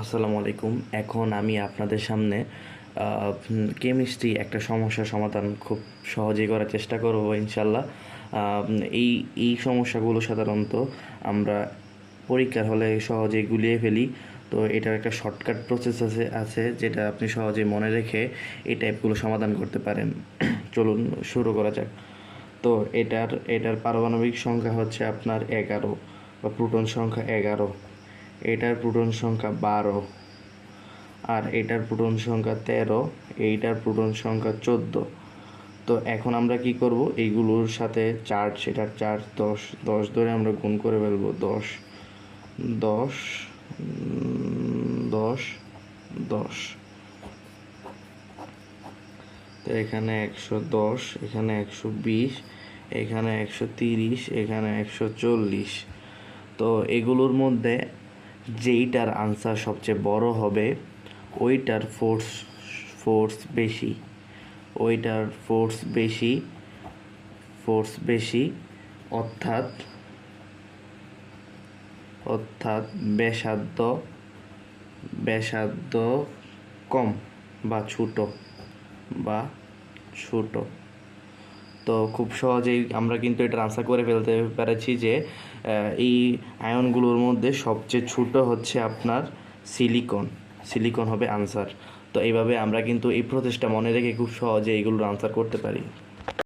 আসসালামু আলাইকুম। এখন আমি আপনাদের সামনে কেমিস্ট্রি একটা সমস্যার সমাধান খুব সহজেই করার চেষ্টা করব ইনশাল্লাহ এই এই সমস্যাগুলো সাধারণত আমরা পরীক্ষার হলে সহজেই গুলিয়ে ফেলি। তো এটার একটা শর্টকাট প্রসেস আছে আছে যেটা আপনি সহজে মনে রেখে এই টাইপগুলো সমাধান করতে পারেন। চলুন শুরু করা যাক। তো এটার এটার পারমাণবিক সংখ্যা হচ্ছে আপনার এগারো বা প্রোটন সংখ্যা এগারো। এটার প্রোটন সংখ্যা বারো। আর এটার প্রোটন সংখ্যা তেরো, এইটার প্রোটন সংখ্যা চোদ্দ। তো এখন আমরা কি করব? এইগুলোর সাথে চার্জ এটার চার্জ দশ দশ ধরে আমরা গুণ করে ফেলব দশ। দশ দশ দশ। তো এখানে একশো দশ, এখানে একশো বিশ, এখানে একশো তিরিশ, এখানে একশো চল্লিশ। তো এগুলোর মধ্যে যেইটার আনসার সবচেয়ে বড় হবে, ওইটার ফোর্স ফোর্স বেশি। ওইটার ফোর্স বেশি ফোর্স বেশি, অর্থাৎ অর্থাৎ ব্যাসার্ধ ব্যাসার্ধ কম বা ছোট বা ছোট। তো খুব সহজেই আমরা কিন্তু এটা আনসার করে ফেলতে পেরেছি যে এই আয়নগুলোর মধ্যে সবচেয়ে ছোট হচ্ছে আপনার সিলিকন সিলিকন হবে আনসার তো এইভাবে আমরা কিন্তু এই প্রচেষ্টা মনে রেখে খুব সহজে এইগুলোর আনসার করতে পারি।